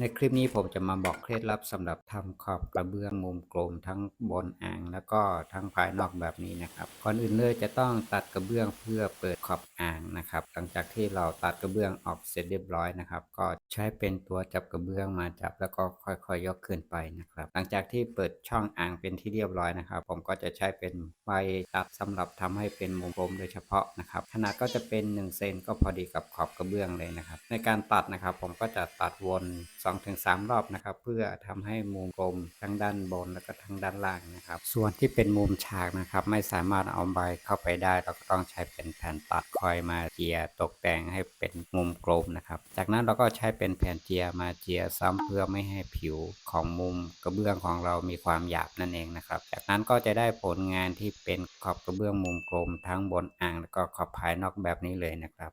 ในคลิปนี้ผมจะมาบอกเคล็ดลับสำหรับทำขอบกระเบื้องมุมกลมทั้งบนอ่างแล้วก็ทั้งภายนอกแบบนี้นะครับก่อนอื่นเลยจะต้องตัดกระเบื้องเพื่อเปิดขอบอ่างนะครับ หลังจากที่เราตัดกระเบื้องออกเสร็จเรียบร้อยนะครับ ก็ใช้เป็นตัวจับกระเบื้องมาจับแล้วก็ค่อยๆยกขึ้นไปนะครับ หลังจากที่เปิดช่องอ่างเป็นที่เรียบร้อยนะครับ ผมก็จะใช้เป็นใบตัดสำหรับทำให้เป็นมุมกลมโดยเฉพาะนะครับ ขนาดก็จะเป็น1เซนก็พอดีกับขอบกระเบื้องเลยนะครับ ในการตัดนะครับ ผมก็จะตัดวน2-3รอบนะครับ เพื่อทำให้มุมกลมทั้งด้านบนแล้วก็ทั้งด้านล่างนะครับ ส่วนที่เป็นมุมฉากนะครับ ไม่สามารถเอาใบเข้าไปได้ เราก็ต้องใช้เป็นแผ่นตัดคอยมาเจียตกแต่งให้เป็นมุมกลมนะครับ จากนั้นเราก็ใช้เป็นแผ่นเจียมาเจียซ้ำเพื่อไม่ให้ผิวของมุมกระเบื้องของเรามีความหยาบนั่นเองนะครับ จากนั้นก็จะได้ผลงานที่เป็นขอบกระเบื้องมุมกลมทั้งบนอ่างแล้วก็ขอบภายนอกแบบนี้เลยนะครับ